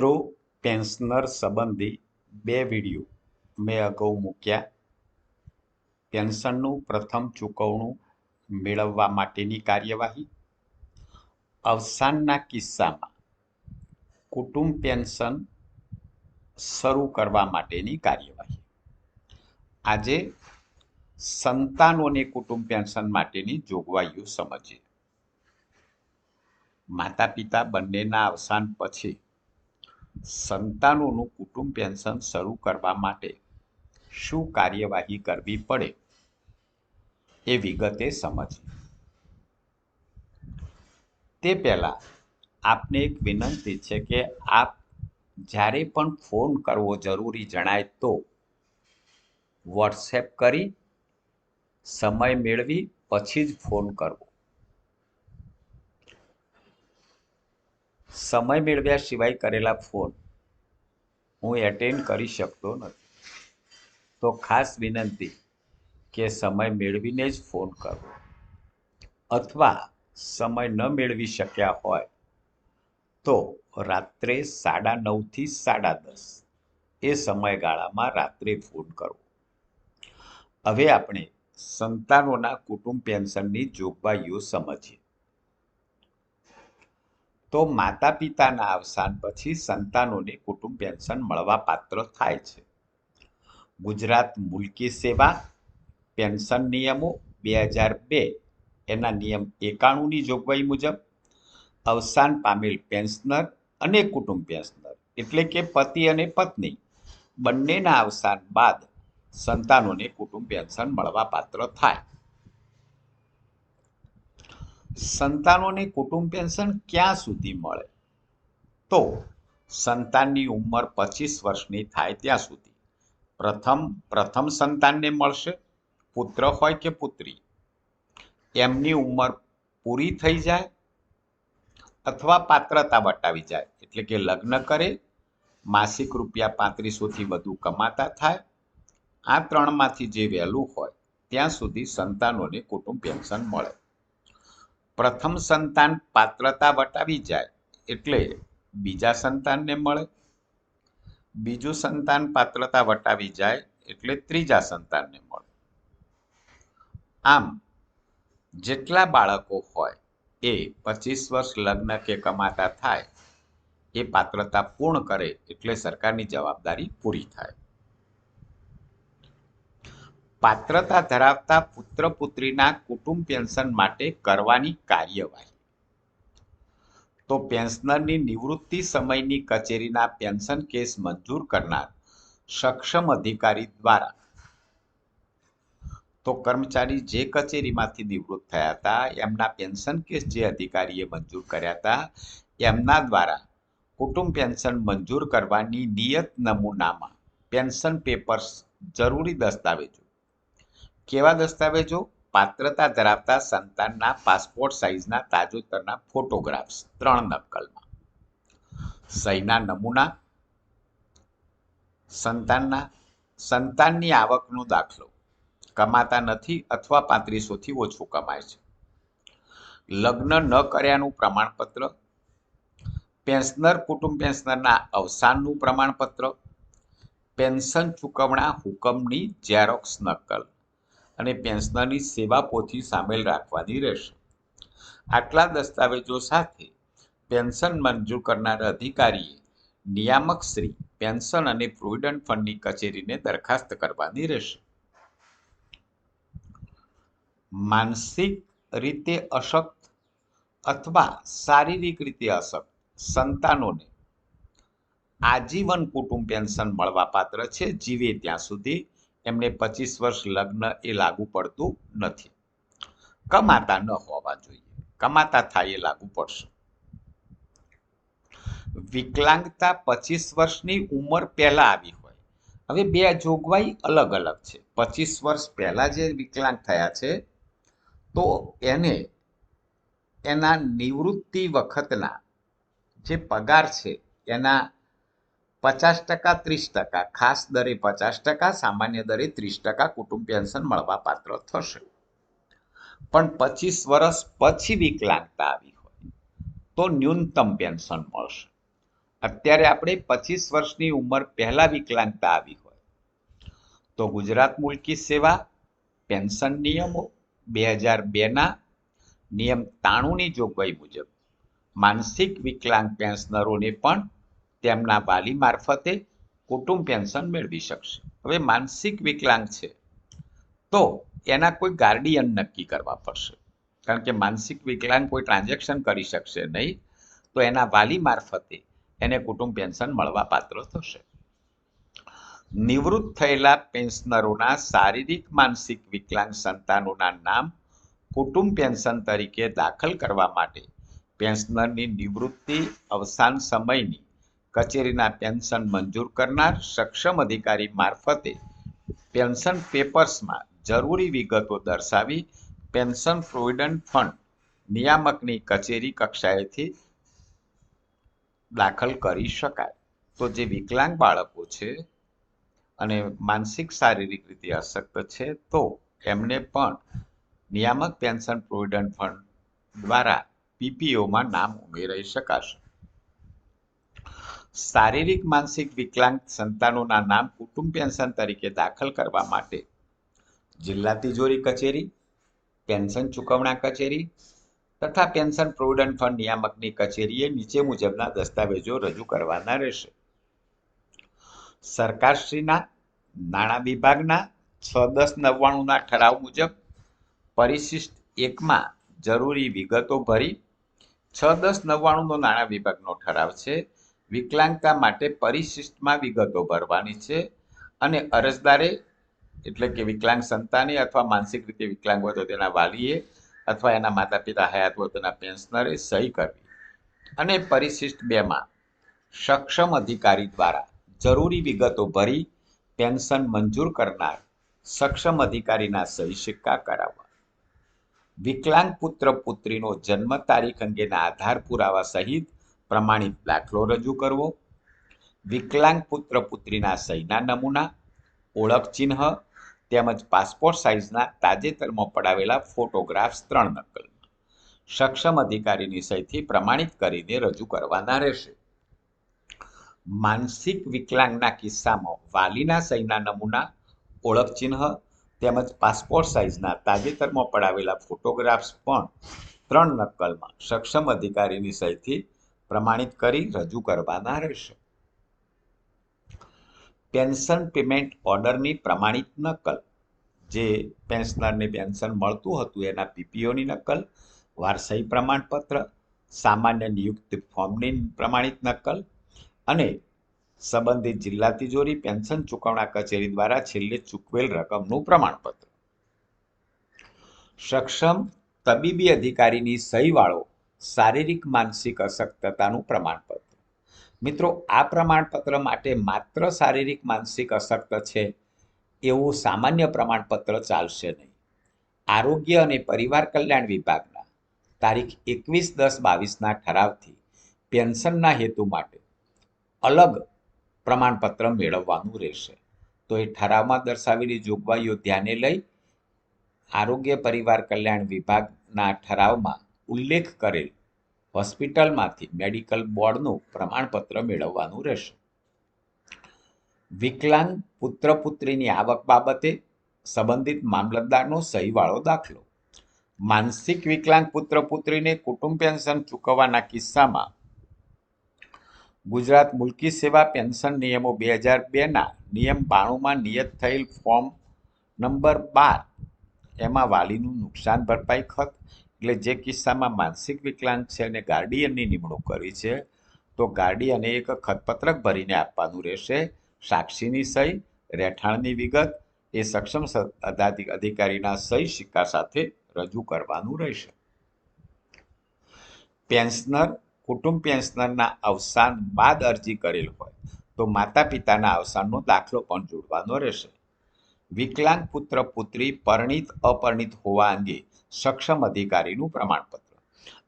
મિત્રો પેન્શનર સંબંધી બે વીડિયો મેં અગાઉ મૂક્યા. પેન્શનનું પ્રથમ ચૂકવણું મેળવવા માટેની કાર્યવાહી. અવસાનના કિસ્સામાં કુટુંબ પેન્શન શરૂ કરવા માટેની કાર્યવાહી. આજે સંતાનોને કુટુંબ પેન્શન માટેની જોગવાઈઓ સમજીએ. માતા પિતા બંનેના અવસાન પછી સંતાનોનું કુટુંબ પેન્શન શરૂ કરવા માટે શું કાર્યવાહી કરવી પડે એ વિગતે સમજીએ તે પહેલાં આપને એક વિનંતી છે કે આપ જ્યારે પણ ફોન કરવો જરૂરી જણાય તો વોટ્સએપ કરી સમય મેળવી પછી જ ફોન કરવો. સમય મેળવ્યા સિવાય કરેલા ફોન હું એટેન્ડ કરી શકતો નથી. તો ખાસ વિનંતી કે સમય મેળવીને જ ફોન કરવો અથવા સમય ન મેળવી શક્યા હોય તો રાત્રે સાડા નવથી સાડા દસ એ સમયગાળામાં રાત્રે ફોન કરવો હવે આપણે સંતાનોના કુટુંબ પેન્શનની જોગવાઈઓ સમજીએ. તો માતા પિતાના અવસાન પછી સંતાનોને કુટુંબ પેન્શન મળવા પાત્ર થાય છે. ગુજરાત મુલકી સેવા પેન્શન નિયમો બે હજાર બે એના નિયમ એકાણુંની જોગવાઈ મુજબ અવસાન પામેલ પેન્શનર અને કુટુંબ પેન્શનર, એટલે કે પતિ અને પત્ની, બંનેના અવસાન બાદ સંતાનોને કુટુંબ પેન્શન મળવા પાત્ર થાય. સંતાનોને કુટુંબ પેન્શન ક્યાં સુધી મળે? તો સંતાનની ઉંમર પચીસ વર્ષની થાય ત્યાં સુધી. પ્રથમ પ્રથમ સંતાનને મળશે પુત્ર હોય કે પુત્રી. એમની ઉંમર પૂરી થઈ જાય અથવા પાત્રતા વટાવી જાય. એટલે કે લગ્ન કરે, માસિક રૂપિયા પાંત્રીસોથી વધુ કમાતા થાય. આ ત્રણમાંથી જે વહેલું હોય, ત્યાં સુધી સંતાનોને કુટુંબ પેન્શન મળે. પ્રથમ સંતાન પાત્રતા વટાવી જાય એટલે બીજા સંતાનને મળે. બીજું સંતાન પાત્રતા વટાવી જાય એટલે ત્રીજા સંતાનને મળે. આમ, જેટલા બાળકો હોય એ પચીસ વર્ષ લગ્ન કે કમાતા થાય, એ પાત્રતા પૂર્ણ કરે એટલે સરકારની જવાબદારી પૂરી થાય. પાત્રતા ધરાવતા પુત્ર પુત્રીના કુટુંબ પેન્શન માટે કરવાની કાર્યવાહી. તો પેન્શનરની નિવૃત્તિ સમયની કચેરીના પેન્શન કેસ મંજૂર કરનાર સક્ષમ અધિકારી દ્વારા. તો કર્મચારી જે કચેરીમાંથી નિવૃત્ત થયા હતા, એમના પેન્શન કેસ જે અધિકારીએ મંજૂર કર્યા હતા, એમના દ્વારા કુટુંબ પેન્શન મંજૂર કરવાની નિયત નમૂનામાં પેન્શન પેપર્સ જરૂરી દસ્તાવેજો કેવા દસ્તાવેજો પાત્રતા ધરાવતા સંતાનના પાસપોર્ટ સાઇઝના તાજેતરના ફોટોગ્રાફ્સ ત્રણ નકલમાં. સહીના નમૂના, સંતાનના, સંતાનની આવકનો દાખલો. કમાતા નથી અથવા પાંત્રીસોથી ઓછું કમાય છે. લગ્ન ન કર્યાનું પ્રમાણપત્ર. પેન્શનર, કુટુંબ પેન્શનરના અવસાનનું પ્રમાણપત્ર. પેન્શન ચૂકવણા હુકમની ઝેરોક્સ નકલ. અને પેન્શનરની સેવા પોથી સામેલ રાખવાની રહેશે. આટલા દસ્તાવેજો સાથે પેન્શન મંજૂર કરનાર અધિકારીએ નિયામક શ્રી પેન્શન અને પ્રોવિડન્ટ ફંડની કચેરીને દરખાસ્ત કરવાની રહેશે. માનસિક રીતે અશક્ત અથવા શારીરિક રીતે અશક્ત સંતાનોને આજીવન કુટુંબ પેન્શન મળવાપાત્ર છે. જીવે ત્યાં સુધી એમને પચીસ વર્ષ લગ્ન એ લાગુ પડતું નથી. કમાતા ન હોવા જોઈએ. કમાતા થાય એ લાગુ પડશે. વિકલાંગતા પચીસ વર્ષની ઉંમર પહેલા આવી હોય. હવે બે જોગવાઈ અલગ અલગ છે. પચીસ વર્ષ પહેલા જે વિકલાંગ થયા છે, તો એને એના નિવૃત્તિ વખતના જે પગાર છે, એના પચાસ ટકા, ત્રીસ ટકા, ખાસ દરે પચાસ ટકા, સામાન્ય દરે ત્રીસ ટકા કુટુંબ પેન્શન મળવા પાત્ર થશે. પણ પચીસ વર્ષ પછી વિકલાંગતા આવી હોય તો ન્યૂનતમ પેન્શન મળશે. અત્યારે આપણે પચીસ વર્ષની ઉંમર પહેલા વિકલાંગતા આવી હોય તો ગુજરાત મુલકી સેવા, પેન્શન નિયમો બે હજાર બેના નિયમ તાણુંની જોગવાઈ મુજબ માનસિક વિકલાંગ પેન્શનરોને પણ તેમના વાલી મારફતે કુટુંબ પેન્શન મેળવી શકશે. હવે માનસિક વિકલાંગ છે, તો એના કોઈ ગાર્ડિયન નક્કી કરવા પડશે. કારણ કે માનસિક વિકલાંગ કોઈ ટ્રાન્ઝેક્શન કરી શકશે નહીં, તો એના વાલી મારફતે એને કુટુંબ પેન્શન મળવા પાત્ર થશે. નિવૃત્ત થયેલા પેન્શનરોના શારીરિક માનસિક વિકલાંગ સંતાનોના નામ કુટુંબ પેન્શન તરીકે દાખલ કરવા માટે પેન્શનરની નિવૃત્તિ અવસાન સમયની કચેરીના પેન્શન મંજૂર કરનાર સક્ષમ અધિકારી મારફતે પેન્શન પેપર્સમાં જરૂરી વિગતો દર્શાવી પેન્શન પ્રોવિડન્ટ ફંડ નિયામકની કચેરી કક્ષાએથી દાખલ કરી શકાય. તો જે વિકલાંગ બાળકો છે અને માનસિક શારીરિક રીતે અશક્ત છે, તો એમને પણ નિયામક પેન્શન પ્રોવિડન્ટ ફંડ દ્વારા પીપીઓમાં નામ ઉમેરાઈ શકાશે. શારીરિક, માનસિક વિકલાંગ સંતાનોના નામ કુટુંબ પેન્શન તરીકે દાખલ કરવા માટે જિલ્લા તિજોરી કચેરી, પેન્શન ચૂકવણા કચેરી તથા પેન્શન પ્રોવિડન્ટ ફંડ નિયામકની કચેરીએ નીચે મુજબના દસ્તાવેજો રજૂ કરવાના રહેશે. સરકારશ્રીના, નાણાં વિભાગના છ, દસ, નવ્વાણુંના ઠરાવ મુજબ પરિશિષ્ટ એકમાં જરૂરી વિગતો ભરી છ, દસ, નવ્વાણુંનો નાણાં વિભાગનો ઠરાવ છે. વિકલાંગતા માટે પરિશિષ્ટમાં વિગતો ભરવાની છે અને અરજદારે, એટલે કે વિકલાંગ સંતાને અથવા માનસિક રીતે વિકલાંગ હોય તો તેના વાલીએ અથવા એના માતા પિતા હયાત હોય તેના પેન્શનરે સહી કરવી. અને પરિશિષ્ટ બેમાં સક્ષમ અધિકારી દ્વારા જરૂરી વિગતો ભરી પેન્શન મંજૂર કરનાર સક્ષમ અધિકારીના સહી સિક્કા કરાવવા. વિકલાંગ પુત્ર પુત્રીનો જન્મ તારીખ અંગેના આધાર પુરાવા સહિત પ્રમાણિત દાખલો રજૂ કરવો. વિકલાંગ પુત્ર પુત્રીના સહીના નમૂના, ઓળખ ચિહ્ન, તેમજ પાસપોર્ટ સાઇઝના તાજેતરમાં પડાવેલા ફોટોગ્રાફ્સ ત્રણ નકલ. સક્ષમ અધિકારીની સહીથી પ્રમાણિત કરીને રજૂ કરવાના રહેશે. માનસિક વિકલાંગના કિસ્સામાં વાલીના સહીના નમૂના, ઓળખ ચિહ્ન, તેમજ પાસપોર્ટ સાઇઝના તાજેતરમાં પડાવેલા ફોટોગ્રાફ્સ પણ ત્રણ નકલમાં સક્ષમ અધિકારીની સહીથી પ્રમાણિત કરી રજૂ કરવાના રહેશે. પેન્શન પેમેન્ટ ઓર્ડરની પ્રમાણિત નકલ. જે પેન્શનરને પેન્શન મળતું હતું, એના પીપીઓની નકલ, વારસાઈ પ્રમાણપત્ર, સામાન્ય નિયુક્તિ ફોર્મની પ્રમાણિત નકલ અને સંબંધિત જિલ્લા તિજોરી પેન્શન ચૂકવણા કચેરી દ્વારા છેલ્લે ચૂકવેલ રકમનું પ્રમાણપત્ર. સક્ષમ તબીબી અધિકારીની સહીવાળો શારીરિક માનસિક અશક્તતાનું પ્રમાણપત્ર. મિત્રો, આ પ્રમાણપત્ર માટે માત્ર શારીરિક માનસિક અશક્ત છે એવું સામાન્ય પ્રમાણપત્ર ચાલશે નહીં. આરોગ્ય અને પરિવાર કલ્યાણ વિભાગના તારીખ એકવીસ દસ બાવીસના ઠરાવથી પેન્શનના હેતુ માટે અલગ પ્રમાણપત્ર મેળવવાનું રહેશે. તો એ ઠરાવમાં દર્શાવેલી જોગવાઈઓ ધ્યાને લઈ આરોગ્ય પરિવાર કલ્યાણ વિભાગના ઠરાવમાં ઉલ્લેખ કરેલ હોસ્પિટલમાંથી મેડિકલ બોર્ડનું પ્રમાણપત્ર મેળવવાનું રહેશે. વિકલાંગ પુત્ર પુત્રીની આવક બાબતે સંબંધિત મામલતદારનો સહીવાળો દાખલો. માનસિક વિકલાંગ પુત્ર પુત્રીને કુટુંબ પેન્શન ચૂકવવાના કિસ્સામાં ગુજરાત મુલકી સેવા પેન્શન નિયમો બે હજાર બેના નિયમ બાણુંમાં નિયત થયેલ ફોર્મ નંબર બાર, એમાં વાલીનું નુકસાન ભરપાઈ ખત એટલે જે કિસ્સામાં માનસિક વિકલાંગ છે અને ગાર્ડિયનની નિમણૂક કરી છે, તો ગાર્ડિયને એક ખતપત્રક ભરીને આપવાનું રહેશે. સાક્ષીની સહી, રહેઠાણની વિગત, એ સક્ષમ અધિકારીના સહી સિક્કા સાથે રજૂ કરવાનું રહેશે. પેન્શનર, કુટુંબ પેન્શનરના અવસાન બાદ અરજી કરેલ હોય, તો માતા પિતાના અવસાનનો દાખલો પણ જોડવાનો રહેશે. વિકલાંગ પુત્ર પુત્રી પરણિત અપરણિત હોવા અંગે સક્ષમ અધિકારીનું પ્રમાણપત્ર.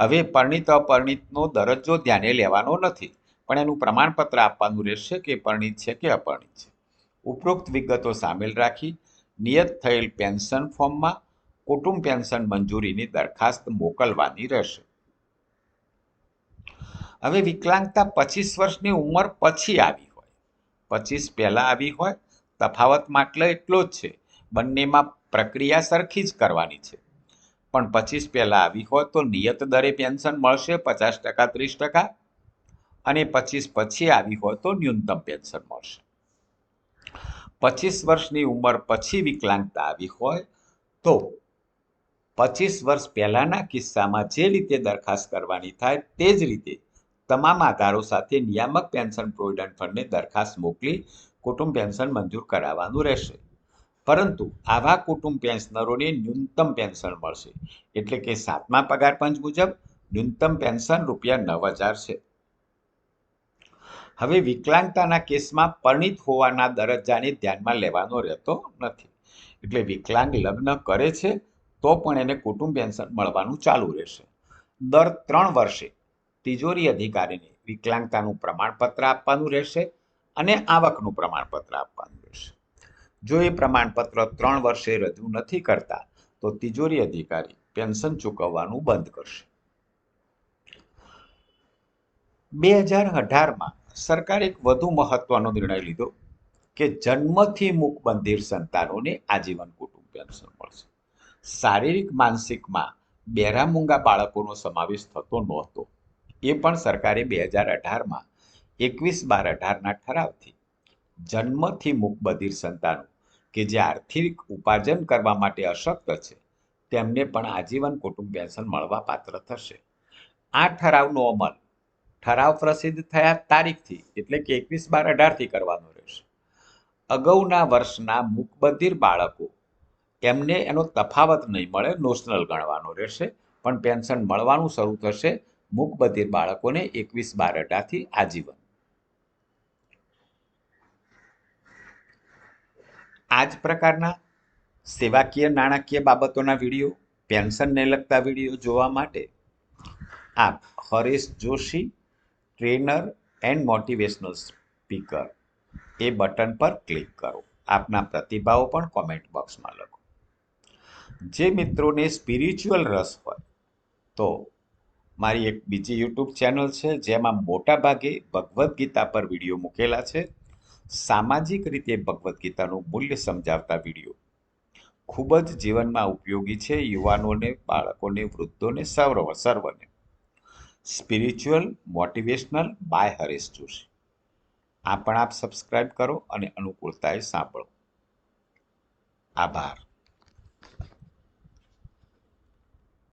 હવે પરણિત અપરણિતનો દરજ્જો ધ્યાને લેવાનો નથી, પણ એનું પ્રમાણપત્ર આપવાનું રહેશે કે પરણિત છે કે અપરણિત છે. ઉપરોક્ત વિગતો સામેલ રાખી, નિયત થયેલ પેન્શન ફોર્મમાં કુટુંબ પેન્શન મંજૂરીની દરખાસ્ત મોકલવાની રહેશે. હવે વિકલાંગતા પચીસ વર્ષની ઉંમર પછી આવી હોય. પચીસ પહેલાં આવી હોય, તફાવત માટલો એટલો જ છે. બંનેમાં પ્રક્રિયા સરખી જ કરવાની છે. પણ પચીસ પહેલાં આવી હોય તો નિયત દરે પેન્શન મળશે પચાસ ટકા, ત્રીસ ટકા. અને પચીસ પછી આવી હોય તો ન્યૂનતમ પેન્શન મળશે. પચીસ વર્ષની ઉંમર પછી વિકલાંગતા આવી હોય તો પચીસ વર્ષ પહેલાંના કિસ્સામાં જે રીતે દરખાસ્ત કરવાની થાય તે જ રીતે તમામ આધારો સાથે નિયામક પેન્શન પ્રોવિડન્ટ ફંડને દરખાસ્ત મોકલી કુટુંબ પેન્શન મંજૂર કરાવવાનું રહેશે. પરંતુ આવા કુટુંબ પેન્શનરોને ન્યૂનતમ પેન્શન મળશે. એટલે કે સાતમા પગાર પંચ મુજબ ન્યૂનતમ પેન્શન રૂપિયા નવ હજાર છે. હવે વિકલાંગતાના કેસમાં પરિણિત હોવાના દરજ્જાને ધ્યાનમાં લેવાનો રહેતો નથી. એટલે વિકલાંગ લગ્ન કરે છે, તો પણ એને કુટુંબ પેન્શન મળવાનું ચાલુ રહેશે. દર ત્રણ વર્ષે તિજોરી અધિકારીને વિકલાંગતાનું પ્રમાણપત્ર આપવાનું રહેશે અને આવકનું પ્રમાણપત્ર આપવાનું જો એ પ્રમાણપત્ર ત્રણ વર્ષે રજૂ નથી કરતા, તો તિજોરી અધિકારી પેન્શન ચૂકવવાનું બંધ કરશે. બે હજાર અઢારમાં સરકારે એક વધુ મહત્વનો નિર્ણય લીધો કે જન્મથી મૂકબંધીર સંતાનોને આજીવન કુટુંબ પેન્શન મળશે. શારીરિક, માનસિકમાં બેરામૂંગા બાળકોનો સમાવેશ થતો નહોતો. એ પણ સરકારે બે હજાર અઢારમાં એકવીસ બાર અઢારના ઠરાવથી જન્મથી મૂકબધિર સંતાનો કે જે આર્થિક ઉપાર્જન કરવા માટે અશક્ત છે, તેમને પણ આજીવન કુટુંબ પેન્શન મળવા પાત્ર થશે. આ ઠરાવનો અમલ ઠરાવ પ્રસિદ્ધ થયા તારીખથી એટલે કે એકવીસ બાર અઢારથી કરવાનો રહેશે. અગાઉના વર્ષના મુકબધિર બાળકો એમને એનો તફાવત નહીં મળે નોશનલ ગણવાનો રહેશે, પણ પેન્શન મળવાનું શરૂ થશે. મુકબધિર બાળકોને એકવીસ બાર અઢારથી આજીવન. આ જ પ્રકારના સેવાકીય, નાણાકીય બાબતોના વીડિયો, પેન્શનને લગતા વીડિયો જોવા માટે આપ Haresh Joshi, trainer and motivational speaker A button પર ક્લિક કરો. આપના પ્રતિભાવો પણ કોમેન્ટ બોક્સમાં લખો. જે મિત્રોને સ્પિરિચ્યુઅલ રસ હોય, તો મારી એક બીજી યુટ્યુબ ચેનલ છે, જેમાં મોટા ભાગે ભગવદ્ ગીતા પર વીડિયો મૂકેલા છે. સામાજિક રીતે ભગવદ્ ગીતાનું મૂલ્ય સમજાવતા વીડિયો. ખૂબ જ જીવનમાં ઉપયોગી છે યુવાનોને, બાળકોને, વૃદ્ધોને, સર્વ, સર્વને. Spiritual, motivational, by Haresh Joshi. આ પણ આપ સબસ્ક્રાઇબ કરો અને અનુકૂળતાએ સાંભળો. આભાર.